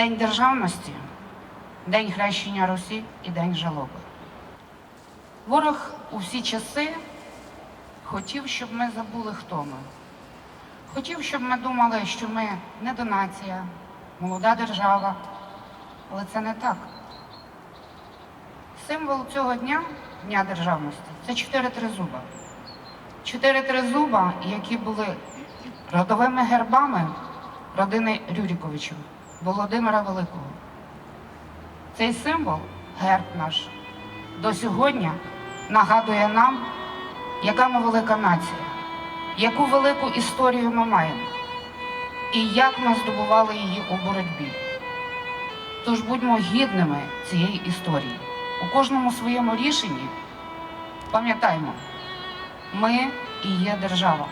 День державності, День хрещення Русі і День жалоби. Ворог у всі часи хотів, щоб ми забули, хто ми. Хотів, щоб ми думали, що ми не донація, молода держава, але це не так. Символ цього дня, Дня державності, це чотири тризуба. Чотири тризуба, які були родовими гербами родини Рюріковичів, Володимира Великого. Цей символ, герб наш, до сьогодні нагадує нам, яка ми велика нація, яку велику історію ми маємо і як ми здобували її у боротьбі. Тож будьмо гідними цієї історії. У кожному своєму рішенні пам'ятаймо, ми і є держава.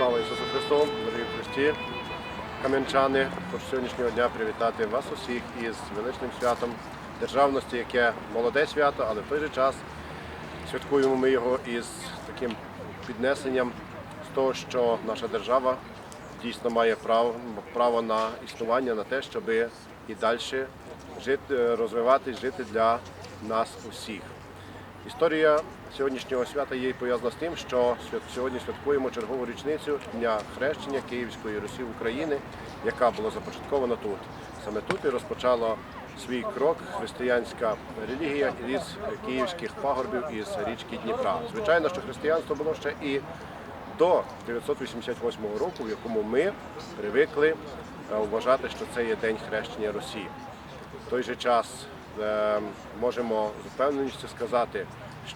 Слава Ісусу Христу, дорогі Христі, кам'янчани, хочу сьогоднішнього дня привітати вас усіх із величним святом державності, яке молоде свято, але в той же час святкуємо ми його із таким піднесенням з того, що наша держава дійсно має право, право на існування, на те, щоб і далі жити, розвиватись, жити для нас усіх. Історія сьогоднішнього свята є пов'язана з тим, що сьогодні святкуємо чергову річницю Дня хрещення Київської Русі України, яка була започаткована тут. Саме тут і розпочала свій крок християнська релігія із київських пагорбів із річки Дніпра. Звичайно, що християнство було ще і до 988 року, в якому ми привикли е, вважати, що це є День хрещення Русі. В той же час можемо з впевненістю сказати,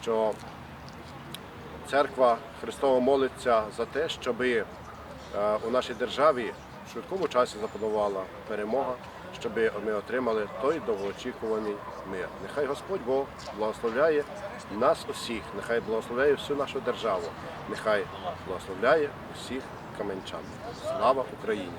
що церква Христова молиться за те, щоб у нашій державі в швидкому часі запанувала перемога, щоб ми отримали той довгоочікуваний мир. Нехай Господь Бог благословляє нас усіх, нехай благословляє всю нашу державу, нехай благословляє усіх каменчан. Слава Україні!